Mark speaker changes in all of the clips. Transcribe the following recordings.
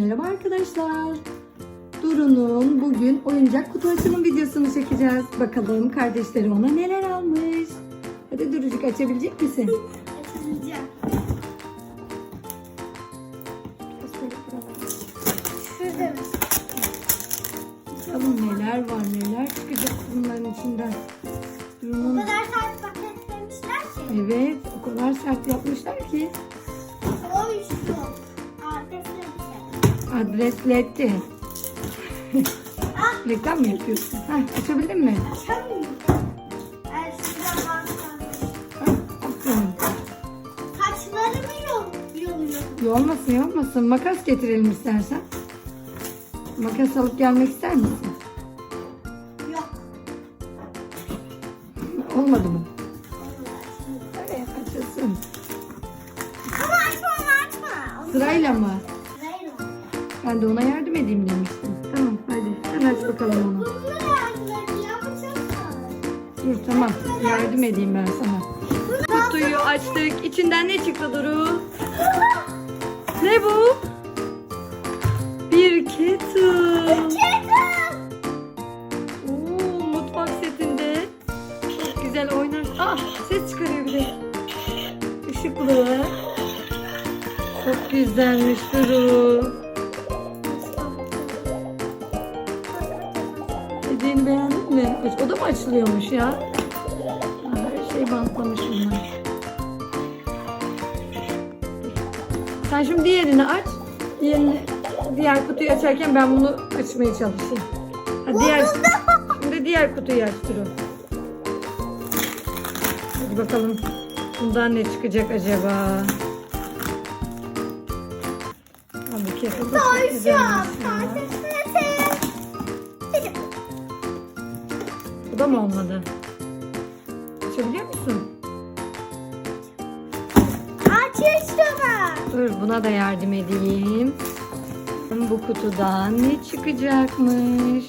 Speaker 1: Merhaba arkadaşlar. Duru'nun bugün oyuncak kutu açılım videosunu çekeceğiz. Bakalım kardeşleri ona neler almış. Hadi Durucuk açabilecek misin?
Speaker 2: Şurada mı?
Speaker 1: Bakalım neler var neler çıkacak bunların içinden.
Speaker 2: O
Speaker 1: Duru'nun
Speaker 2: kadar sert paketlemişler ki.
Speaker 1: evet o kadar sert yapmışlar ki adresletti.
Speaker 2: Ah
Speaker 1: Reklam mı yapıyorsun? Heh, açabildin mi?
Speaker 2: açamıyorum. Eğer şuradan baksam.
Speaker 1: Heh, aferin.
Speaker 2: Saçlarımı yol.
Speaker 1: Yolmasın yolmasın. Makas getirelim istersen. Makas alıp gelmek ister misin?
Speaker 2: Yok.
Speaker 1: Olmadı mı? Evet açılsın.
Speaker 2: Ama açma onu açma.
Speaker 1: Sırayla mı? Ben de ona yardım edeyim demiştim. Tamam hadi sen aç bakalım onu. Dur tamam yardım edeyim ben sana. Kutuyu açtık. İçinden ne çıktı Duru? Ne bu? Bir kettle. Oo, mutfak setinde. Çok güzel oynar. Ah ses çıkarıyor bir de. Işıklı. Çok güzelmiş Duru. Beğendin mi? Aç- O da mı açılıyormuş ya? Her şey bantlamış bunlar. Sen şimdi diğerini aç. Diğerini, diğer kutuyu açarken ben bunu açmaya çalışayım. Ha, diğer, şimdi diğer kutuyu aç Duru. Hadi bakalım. Bundan ne çıkacak acaba? Abi kesin çok
Speaker 2: Tavşan.
Speaker 1: Bu da mı olmadı? Açabiliyor musun?
Speaker 2: Açıştırma.
Speaker 1: Dur buna da yardım edeyim. Bu kutudan ne çıkacakmış?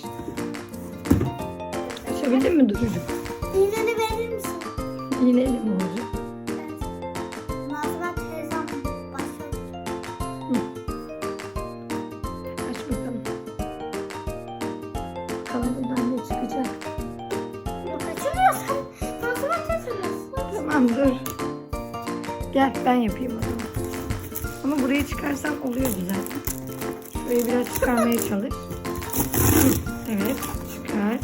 Speaker 1: Açabildin mi Duru'cum?
Speaker 2: İğneni verir misin?
Speaker 1: Yine elim olacak. Tamam dur. Gel ben yapayım o zaman. Ama burayı çıkarsam oluyordu zaten. Şurayı biraz çıkarmaya çalış. Evet çıkar.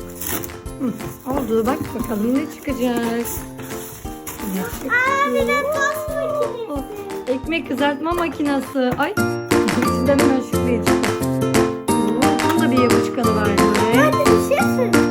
Speaker 1: Oldu bak bakalım ne çıkacak. Ne çıktı?
Speaker 2: Aa makinesi.
Speaker 1: Ekmek kızartma makinası. Ay içinden hemen şuraya çıktı. Bunun da bir yapışkanı var. Hadi bir şey söyle.